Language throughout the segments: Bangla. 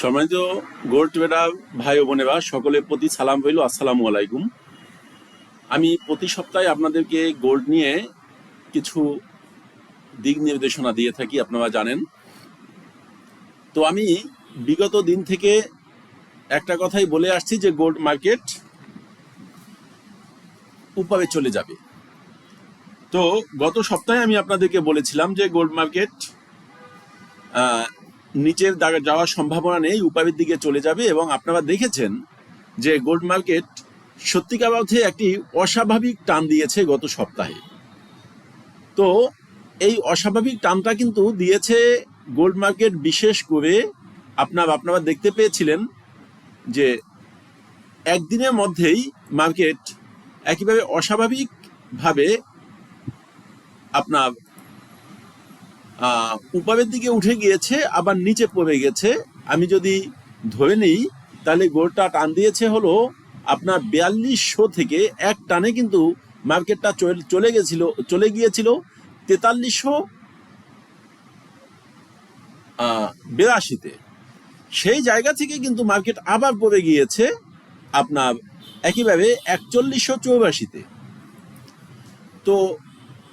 সম্মানিত গোল্ড ট্রেডার ভাই বোনেরা, সকলের প্রতি সালাম রইল। আসসালামু আলাইকুম। আমি প্রতি সপ্তাহে আপনাদেরকে গোল্ড নিয়ে কিছু দিক নির্দেশনা দিয়ে থাকি, আপনারা জানেন। তো আমি বিগত দিন থেকে একটা কথাই বলে আসছি যে গোল্ড মার্কেট উপরে চলে যাবে। তো গত সপ্তাহে আমি আপনাদেরকে বলেছিলাম যে গোল্ড মার্কেট নিচের যাওয়ার সম্ভাবনা নেই উপরের দিকে চলে যাবে এবং আপনারা দেখেছেন যে গোল্ড মার্কেট সত্যিকার অর্থে একটি অস্বাভাবিক টান দিয়েছে গত সপ্তাহে। তো এই অস্বাভাবিক টানটা কিন্তু দিয়েছে গোল্ড মার্কেট বিশেষ করে আপনার, আপনারা দেখতে পেয়েছিলেন যে একদিনের মধ্যেই মার্কেট একইভাবে অস্বাভাবিকভাবে আপনার উপরের দিকে উঠে গিয়েছে, আবার নিচে পড়ে গেছে। আমি যদি ধরে নিই, তাহলে গোলটা টান দিয়েছে হলো আপনার বিয়াল্লিশশো থেকে এক টানে কিন্তু মার্কেটটা চল- গেছিল, চলে গিয়েছিল তেতাল্লিশশো বিরাশিতে। সেই জায়গা থেকে কিন্তু মার্কেট আবার পড়ে গিয়েছে আপনার একইভাবে একচল্লিশশো চৌরাশিতে। তো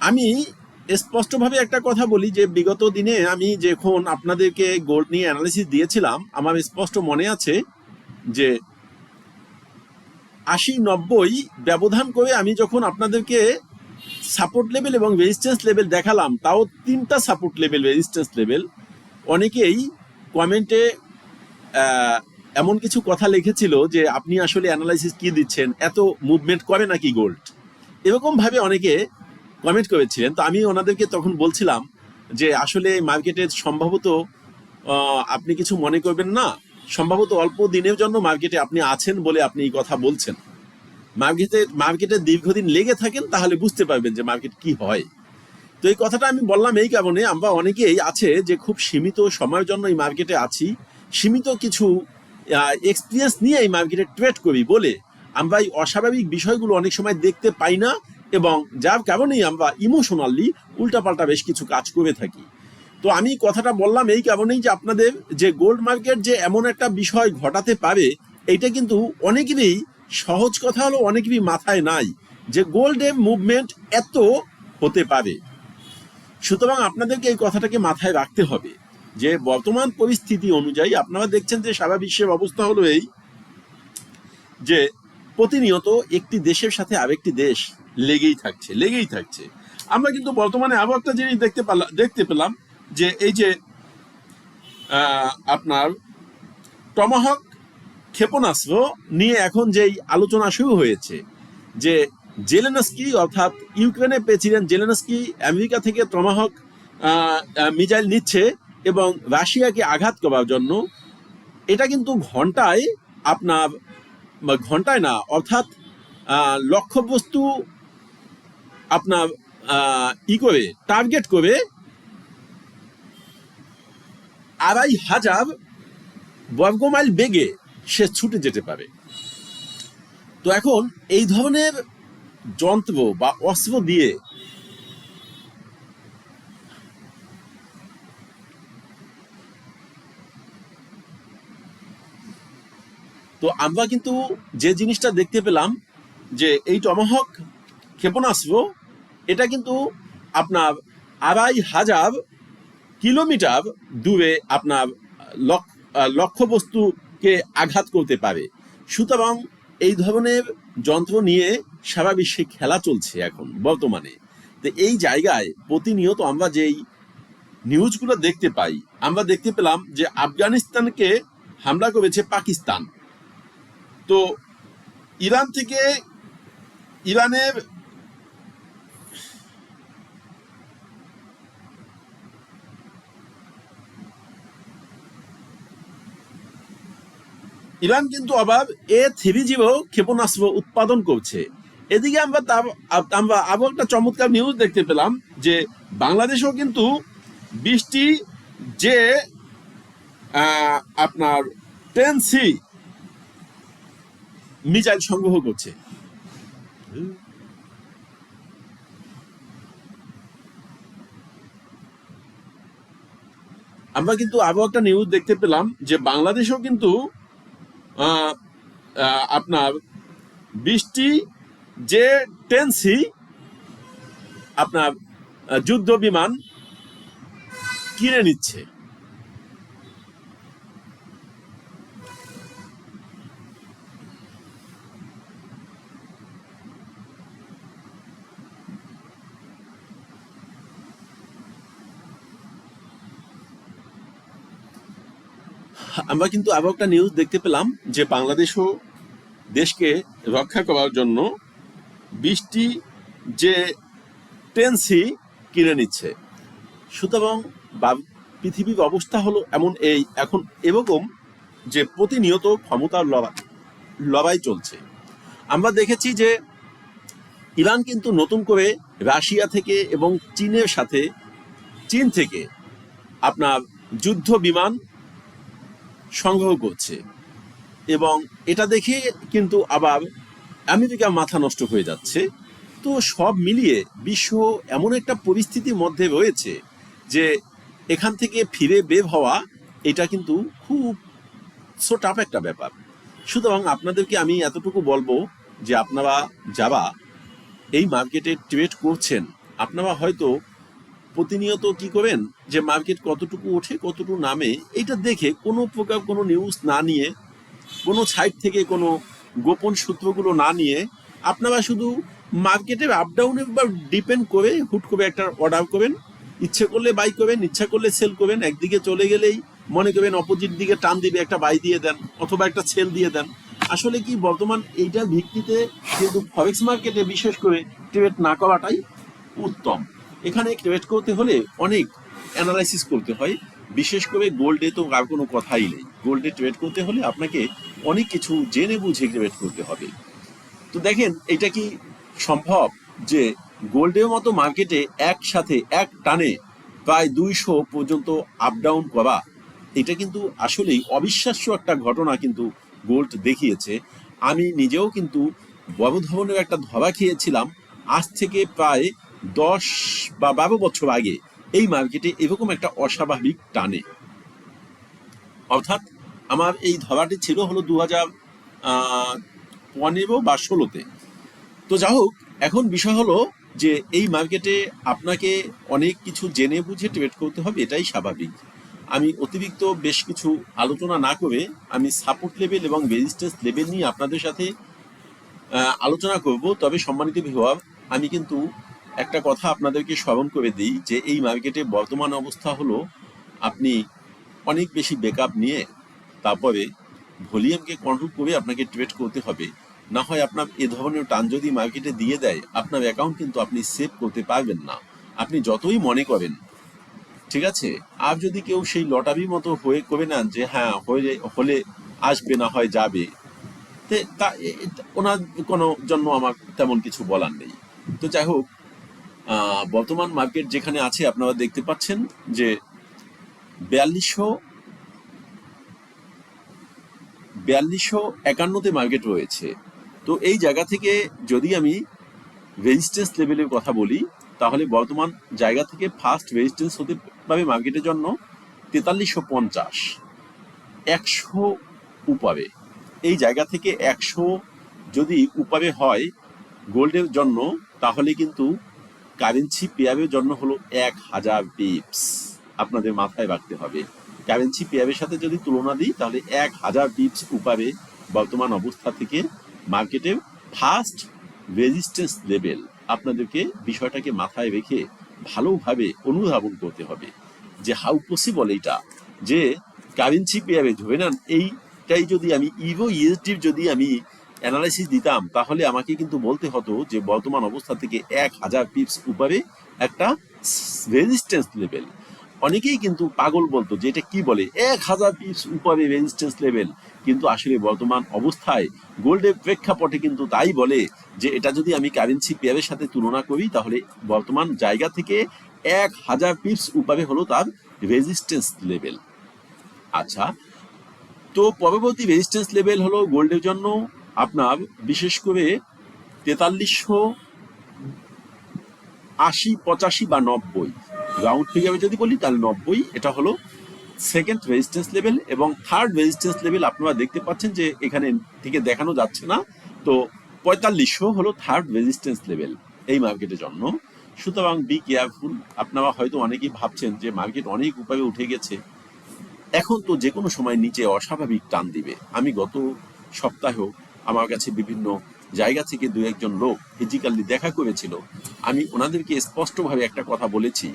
আমি স্পষ্টভাবে একটা কথা বলি যে বিগত দিনে আমি যখন আপনাদেরকে গোল্ড নিয়ে অ্যানালিসিস দিয়েছিলাম, আমার স্পষ্ট মনে আছে যে আশি নব্বই ব্যবধান করে আমি যখন আপনাদেরকে সাপোর্ট লেভেল এবং রেজিস্ট্যান্স লেভেল দেখালাম, তাও তিনটা সাপোর্ট লেভেল রেজিস্ট্যান্স লেভেল অনেকেই কমেন্টে এমন কিছু কথা লিখেছিল যে আপনি আসলে অ্যানালাইসিস কি দিচ্ছেন, এত মুভমেন্ট করে নাকি গোল্ড এরকমভাবে অনেকে কমেন্ট করেছিলেন, তো আমি ওনাদেরকে তখন বলছিলাম যে আসলে মার্কেটে সম্ভবত আপনি কিছু মনে করবেন না, সম্ভবত অল্প দিনের জন্য মার্কেটে আপনি আছেন বলে আপনি এই কথা বলছেন। মার্কেটে মার্কেটে দীর্ঘদিন লেগে থাকেন, তাহলে বুঝতে পারবেন যে মার্কেট কি হয়। তো এই কথাটা আমি বললাম এই কারণে, আমরা অনেকেই আছে যে খুব সীমিত সময়ের জন্য এই মার্কেটে আছি, সীমিত কিছু এক্সপিরিয়েন্স নিয়ে এই মার্কেটে ট্রেড করি বলে। আমরা এই অস্বাভাবিক বিষয়গুলো অনেক সময় দেখতে পাই না এবং যার কারণেই আমরা ইমোশনালি উল্টাপাল্টা বেশ কিছু কাজ করে থাকি। তো আমি কথাটা বললাম এই কারণেই যে আপনাদের যে গোল্ড মার্কেট যে এমন একটা বিষয় ঘটাতে পারে এইটা কিন্তু অনেকেরই সহজ কথা হলো অনেকেরই মাথায় নাই যে গোল্ডের মুভমেন্ট এত হতে পারে। সুতরাং আপনাদেরকে এই কথাটাকে মাথায় রাখতে হবে যে বর্তমান পরিস্থিতি অনুযায়ী আপনারা দেখছেন যে সারা বিশ্বের অবস্থা হলো এই যে প্রতিনিয়ত একটি দেশের সাথে আরেকটি দেশ লেগেই থাকছে লেগেই থাকছে। আমরা কিন্তু বর্তমানে আরও একটা জিনিস দেখতে পারলাম দেখতে পেলাম যে এই যে আপনার টমাহক ক্ষেপণাস্ত্র নিয়ে এখন যেই আলোচনা শুরু হয়েছে যে জেলেনস্কি অর্থাৎ ইউক্রেনের প্রেসিডেন্ট জেলেনস্কি আমেরিকা থেকে টমাহক মিজাইল নিচ্ছে এবং রাশিয়াকে আঘাত করার জন্য, এটা কিন্তু ঘন্টায় আপনার, ঘন্টায় না, অর্থাৎ লক্ষ্যবস্তু আপনার ই করে টার্গেট করে আড়াই হাজার বর্গমাইল বেগে সে ছুটে যেতে পারে। তো এখন এই ধরনের যন্ত্র বা অস্ত্র দিয়ে তো আমরা কিন্তু যে জিনিসটা দেখতে পেলাম যে এই টমাহক ক্ষেপণাস্ত্র এটা কিন্তু আপনার আড়াই হাজার কিলোমিটার দূরে আপনার লক্ষ্যবস্তুকে আঘাত করতে পারে। সুতরাং এই ধরনের যন্ত্র নিয়ে সারা বিশ্বে খেলা চলছে এখন, বর্তমানে। তো এই জায়গায় প্রতিনিয়ত আমরা যেই নিউজগুলো দেখতে পাই, আমরা দেখতে পেলাম যে আফগানিস্তানকে হামলা করেছে পাকিস্তান। তো ইরান থেকে ইরানের ইরান কিন্তু আবার এ থ্রি জিরো ক্ষেপণাস্ত্র উৎপাদন করছে। এদিকে আমরা আমরা আরও একটা চমৎকার নিউজ দেখতে পেলাম যে বাংলাদেশেও কিন্তু বৃষ্টি যে আপনার টেন সি মিসাইল সংগ্রহ করছে। আমরা কিন্তু আরও একটা নিউজ দেখতে পেলাম যে বাংলাদেশেও কিন্তু আপনার বৃষ্টি যে টেন্সি আপনার যুদ্ধ বিমান কিনে নিচ্ছে। আমরা কিন্তু আরও একটা নিউজ দেখতে পেলাম যে বাংলাদেশও দেশকে রক্ষা করার জন্য বৃষ্টি যে টেন্সি কিনে নিচ্ছে। সুতরাং পৃথিবীর অবস্থা হলো এমন এই। এখন এরকম যে প্রতিনিয়ত ক্ষমতার লড়াই লড়াই চলছে। আমরা দেখেছি যে ইরান কিন্তু নতুন করে রাশিয়া থেকে এবং চীনের সাথে, চীন থেকে আপনার যুদ্ধ বিমান সংগ্রহ করছে। এবং এটা দেখে কিন্তু আবার আমেরিকা মাথা নষ্ট হয়ে যাচ্ছে। তো সব মিলিয়ে বিশ্ব এমন একটা পরিস্থিতির মধ্যে রয়েছে যে এখান থেকে ফিরে বের হওয়া এটা কিন্তু খুব সো টাফ একটা ব্যাপার। সুতরাং আপনাদেরকে আমি এতটুকু বলব যে আপনারা যারা এই মার্কেটে ট্রেড করছেন, আপনারা হয়তো প্রতিনিয়ত কি করেন? যে মার্কেট কতটুকু ওঠে, কতটুকু নামে, এটা দেখে কোনো প্রকার কোনো নিউজ না নিয়ে, কোনো সাইট থেকে কোনো গোপন সূত্রগুলো না নিয়ে, আপনারা শুধু মার্কেটের আপ ডাউনের উপর ডিপেন্ড করে হুট করে একটা অর্ডার করবেন। ইচ্ছে করলে বাই করবেন, ইচ্ছা করলে সেল করবেন। একদিকে চলে গেলেই মনে করবেন অপোজিট দিকে টান দিবে, একটা বাই দিয়ে দেন অথবা একটা সেল দিয়ে দেন। আসলে কি বর্তমান এইটার ভিত্তিতে কিন্তু ফরেক্স মার্কেটে বিশেষ করে ট্রেড না করাটাই উত্তম। এখানে ট্রেড করতে হলে অনেক অ্যানালাইসিস করতে হয়। বিশেষ করে গোল্ডে তো আর কোনো কথাই নেই। গোল্ডে ট্রেড করতে হলে আপনাকে অনেক কিছু জেনে বুঝে ট্রেড করতে হবে। তো দেখেন, এটা কি সম্ভব যে গোল্ডের মতো মার্কেটে একসাথে এক টানে প্রায় দুইশো পর্যন্ত আপ ডাউন করা, এটা কিন্তু আসলেই অবিশ্বাস্য একটা ঘটনা কিন্তু গোল্ড দেখিয়েছে। আমি নিজেও কিন্তু বড় ধরনের একটা ধরা খেয়েছিলাম। আজ থেকে প্রায় দশ বা বারো বছর আগে এই মার্কেটে এরকম একটা অস্বাভাবিক টানে। অর্থাৎ আমার এই ধরাটি ছিল হলো দু হাজার পনেরো বা ষোলোতে। তো যা হোক, এখন বিষয় হলো যে এই মার্কেটে আপনাকে অনেক কিছু জেনে বুঝে ট্রেড করতে হবে, এটাই স্বাভাবিক। আমি অতিরিক্ত বেশ কিছু আলোচনা না করে আমি সাপোর্ট লেভেল এবং রেজিস্ট্যান্স লেভেল নিয়ে আপনাদের সাথে আলোচনা করব। তবে সম্মানিত ভিওয়ার আমি কিন্তু একটা কথা আপনাদেরকে স্মরণ করে দিই যে এই মার্কেটে বর্তমান অবস্থা হলো, আপনি অনেক বেশি বেকআপ নিয়ে তারপরে ভলিউমকে কন্ট্রোল করে আপনাকে ট্রেড করতে হবে। না হয় আপনার এ ধরনের টান যদি মার্কেটে দিয়ে দেয়, আপনার অ্যাকাউন্ট কিন্তু আপনি সেভ করতে পারবেন না। আপনি যতই মনে করেন, ঠিক আছে? আর যদি কেউ সেই লটারির মতো হয়ে করে নেন যে হ্যাঁ হয়ে, হলে আসবে না হয় যাবে তে, ওনার কোনো জন্য আমার তেমন কিছু বলার নেই। তো যাই হোক বর্তমান মার্কেট যেখানে আছে, আপনারা দেখতে পাচ্ছেন যে বিয়াল্লিশশো বিয়াল্লিশশো একান্নতে মার্কেট রয়েছে। তো এই জায়গা থেকে যদি আমি রেজিস্ট্যান্স লেভেলের কথা বলি, তাহলে বর্তমান জায়গা থেকে ফার্স্ট রেজিস্ট্যান্স হতে পারে মার্কেটের জন্য তেতাল্লিশশো পঞ্চাশ, একশো উপাবে এই জায়গা থেকে একশো যদি উপাবে হয় গোল্ডের জন্য, তাহলে কিন্তু কারেন্সি পেয়ারের জন্য হলো এক হাজার পিপস আপনাদের মাথায় রাখতে হবে। কারেন্সি পেয়ারের সাথে যদি তুলনা দিই, তাহলে এক হাজার পিপস উপাবে বর্তমান অবস্থা থেকে মার্কেটে ফার্স্ট রেজিস্ট্যান্স লেভেল আপনাদেরকে বিষয়টাকে মাথায় রেখে ভালোভাবে অনুধাবন করতে হবে যে হাউ পসিবল এইটা যে কারেন্সি পেয়ারে ধরে নেন, এইটাই যদি আমি ইভো ইএসডির যদি আমি অ্যানালাইসিস দিতাম, তাহলে আমাকে কিন্তু বলতে হতো যে বর্তমান অবস্থা থেকে এক হাজার পিপস উপরে একটা রেজিস্ট্যান্স লেভেল অনেকেই কিন্তু পাগল বলতো যে এটা কি বলে? এক হাজার পিপস উপরে রেজিস্ট্যান্স লেভেল কিন্তু আসলে বর্তমান অবস্থায় গোল্ডের প্রেক্ষাপটে কিন্তু তাই বলে যে এটা যদি আমি কারেন্সি পেয়ারের সাথে তুলনা করি, তাহলে বর্তমান জায়গা থেকে এক হাজার পিপস উপরে হলো তার রেজিস্ট্যান্স লেভেল আচ্ছা তো পরবর্তী রেজিস্ট্যান্স লেভেল হলো গোল্ডের জন্য। আপনার বিশেষ করে তেতাল্লিশশো আশি, পঁচাশি বা নব্বই। রাউন্ড ফিগারে যদি বলি, তাহলে নব্বই, এটা হলো সেকেন্ড রেজিস্ট্যান্স লেভেল এবং থার্ড রেজিস্ট্যান্স লেভেল আপনারা দেখতে পাচ্ছেন যে এখানে থেকে দেখানো যাচ্ছে না। তো পঁয়তাল্লিশশো হলো থার্ড রেজিস্ট্যান্স লেভেল এই মার্কেটের জন্য। সুতরাং বি কেয়ারফুল আপনারা হয়তো অনেকেই ভাবছেন যে মার্কেট অনেক উপায়ে উঠে গেছে। এখন তো যে কোনো সময় নিচে অস্বাভাবিক টান দিবে। আমি গত সপ্তাহেও আমার কাছে বিভিন্ন জায়গা থেকে দু একজন লোক ফিজিক্যালি দেখা করেছিল। আমি ওনাদেরকে স্পষ্টভাবে একটা কথা বলেছি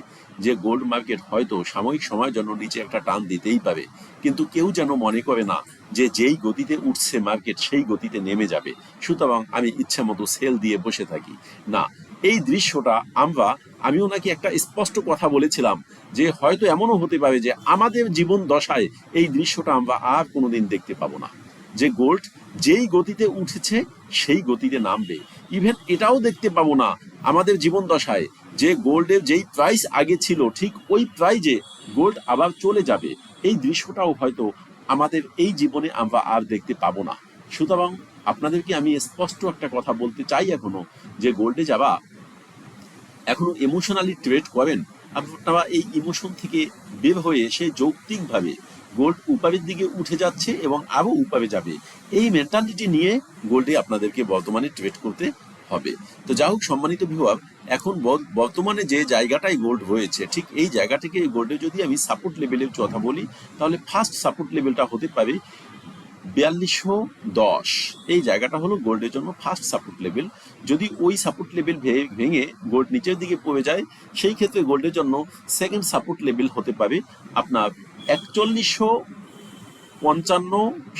যে গোল্ড মার্কেট হয়তো সাময়িক সময়ের জন্য নিচে একটা টান দিতেই পারে। কিন্তু কেউ যেন মনে করে না যে, যেই গতিতে উঠছে মার্কেট সেই গতিতে নেমে যাবে। সুতরাং আমি ইচ্ছা মতো সেল দিয়ে বসে থাকি। না, এই দৃশ্যটা আমরা, আমি ওনাকে একটা স্পষ্ট কথা বলেছিলাম যে, হয়তো এমনও হতে পারে যে, আমাদের জীবন দশায় এই দৃশ্যটা আমরা আর কোনোদিন দেখতে পাবো না। যে গোল্ড যেই গতিতে উঠেছে, সেই গতিতে নামবে। ইভেন এটাও দেখতে পাবো না আমাদের জীবন দশায় যে গোল্ডের যেই প্রাইস আগে ছিল, ঠিক ওই প্রাইজে গোল্ড আবার চলে যাবে। এই দৃশ্যটাও হয়তো আমাদের এই জীবনে আমরা আর দেখতে পাবো না। সুতরাং আপনাদেরকে আমি স্পষ্ট একটা কথা বলতে চাই এখনও, যে গোল্ডে যাওয়া এখনও ইমোশনালি ট্রেড করেন আপনারা এই ইমোশন থেকে বের হয়ে এসে যৌক্তিকভাবে গোল্ড উপারের দিকে উঠে যাচ্ছে এবং আরও উপারে যাবে। এই মেন্টালিটি নিয়ে গোল্ডে আপনাদেরকে বর্তমানে ট্রেড করতে হবে। তো যা হোক, সম্মানিত ভিউয়ার এখন বর- বর্তমানে যে জায়গাটাই গোল্ড রয়েছে ঠিক এই জায়গা থেকে গোল্ডে যদি আমি সাপোর্ট লেভেলের কথা বলি, তাহলে ফার্স্ট সাপোর্ট লেভেলটা হতে পারে বিয়াল্লিশশো দশ। এই জায়গাটা হলো গোল্ডের জন্য ফার্স্ট সাপোর্ট লেভেল যদি ওই সাপোর্ট লেভেল ভেঙে গোল্ড নিচের দিকে পড়ে যায়, সেই ক্ষেত্রে গোল্ডের জন্য সেকেন্ড সাপোর্ট লেভেল হতে পারে আপনার একচল্লিশশো পঞ্চান্ন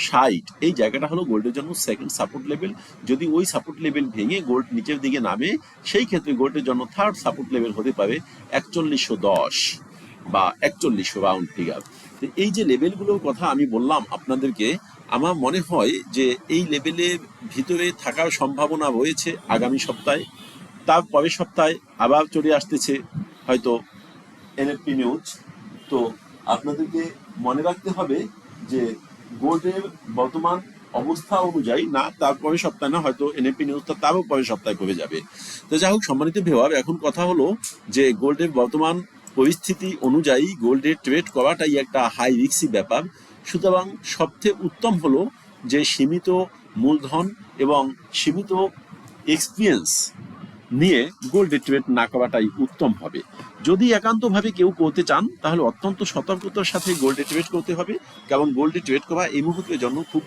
ষাট। এই জায়গাটা হলো গোল্ডের জন্য সেকেন্ড সাপোর্ট লেভেল যদি ওই সাপোর্ট লেভেল ভেঙে গোল্ড নিচের দিকে নামে, সেই ক্ষেত্রে গোল্ডের জন্য থার্ড সাপোর্ট লেভেল হতে পারে একচল্লিশশো দশ বা একচল্লিশশো রাউন্ড ফিগার এই যে লেভেলগুলোর কথা আমি বললাম আপনাদেরকে আমার মনে হয় যে এই লেভেলের ভিতরে থাকার সম্ভাবনা রয়েছে আগামী সপ্তাহে। তার পরের সপ্তাহে আবার চলে আসতেছে হয়তো এনএফপি নিউজ তো আপনাদেরকে মনে রাখতে হবে যে গোল্ডের বর্তমান অবস্থা অনুযায়ী না তারপরে সপ্তাহে না, হয়তো এনএপি নিউজটা তারও পরের সপ্তাহে কমে যাবে। তো যাই হোক, সম্মানিত ভেওয়ার এখন কথা হলো যে গোল্ডের বর্তমান পরিস্থিতি অনুযায়ী গোল্ডের ট্রেড করাটাই একটা হাই রিক্সি ব্যাপার। সুতরাং সবচেয়ে উত্তম হলো যে সীমিত মূলধন এবং সীমিত এক্সপিরিয়েন্স নিয়ে গোল্ড ট্রেড না করাটাই উত্তম হবে। যদি একান্তভাবে কেউ করতে চান, তাহলে অত্যন্ত সতর্কতার সাথে গোল্ড ট্রেড করতে হবে। কারণ গোল্ড ট্রেড করা এই মুহূর্তের জন্য খুব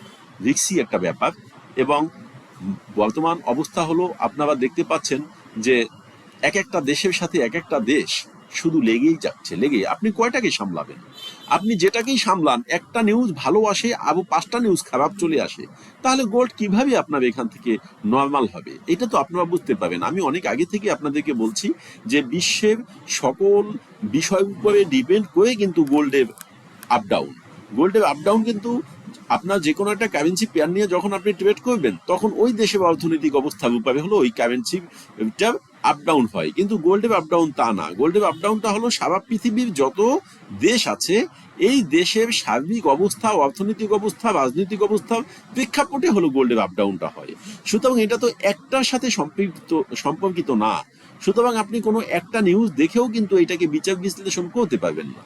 রিক্সি একটা ব্যাপার। এবং বর্তমান অবস্থা হলো, আপনারা দেখতে পাচ্ছেন যে এক একটা দেশের সাথে এক একটা দেশ শুধু লেগেই যাচ্ছে, লেগেই। আপনি কয়টাকে সামলাবেন? আপনি যেটাকেই সামলান, একটা নিউজ ভালো আসে আরও পাঁচটা নিউজ খারাপ চলে আসে, তাহলে গোল্ড কীভাবে আপনার এখান থেকে নর্মাল হবে? এটা তো আপনারা বুঝতে পারবেন। আমি অনেক আগে থেকে আপনাদেরকে বলছি যে বিশ্বের সকল বিষয়ের উপরে ডিপেন্ড করে কিন্তু গোল্ডের আপ ডাউন গোল্ডের আপ ডাউন কিন্তু আপনার যে কোনো একটা কারেন্সি পেয়ার নিয়ে যখন আপনি ট্রেড করবেন, তখন ওই দেশের অর্থনৈতিক অবস্থার উপরে হলো ওই কারেন্সিটা আপ ডাউন হয়। কিন্তু গোল্ডের আপ ডাউন তা না। গোল্ডের আপ ডাউনটা হলো সারা পৃথিবীর যত দেশ আছে, এই দেশের সার্বিক অবস্থা, অর্থনৈতিক অবস্থা, রাজনৈতিক অবস্থা প্রেক্ষাপটে হলো গোল্ডের আপ ডাউনটা হয়। সুতরাং এটা তো একটার সাথে সম্পৃক্ত, সম্পর্কিত না। সুতরাং আপনি কোনো একটা নিউজ দেখেও কিন্তু এটাকে বিচার বিশ্লেষণ করতে পারবেন না।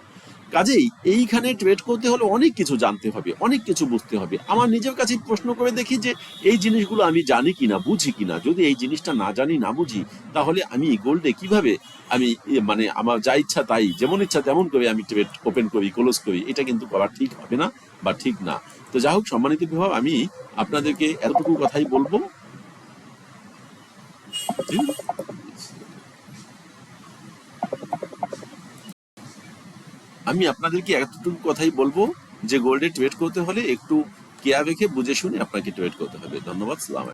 কাজেই এইখানে ট্রেড করতে হলে অনেক কিছু জানতে হবে, অনেক কিছু বুঝতে হবে। আমার নিজের কাছে প্রশ্ন করে দেখি যে, এই জিনিসগুলো আমি জানি কিনা, বুঝি কিনা? যদি এই জিনিসটা না জানি, না বুঝি, তাহলে আমি গোল্ডে কীভাবে আমি মানে আমার যা ইচ্ছা তাই, যেমন ইচ্ছা তেমন করে আমি ট্রেড ওপেন করি ক্লোজ করি, এটা কিন্তু করা ঠিক হবে না বা ঠিক না। তো যাই হোক, সম্মানিত বিভাগ, আমি আপনাদেরকে এতটুকু কথাই বলব। আমি আপনাদেরকে এতটুকু কথাই বলব যে গোল্ডে ট্রেড করতে হলে একটু কেয়া রেখে বুঝে শুনে আপনাকে ট্রেড করতে হবে। ধন্যবাদ, সালাম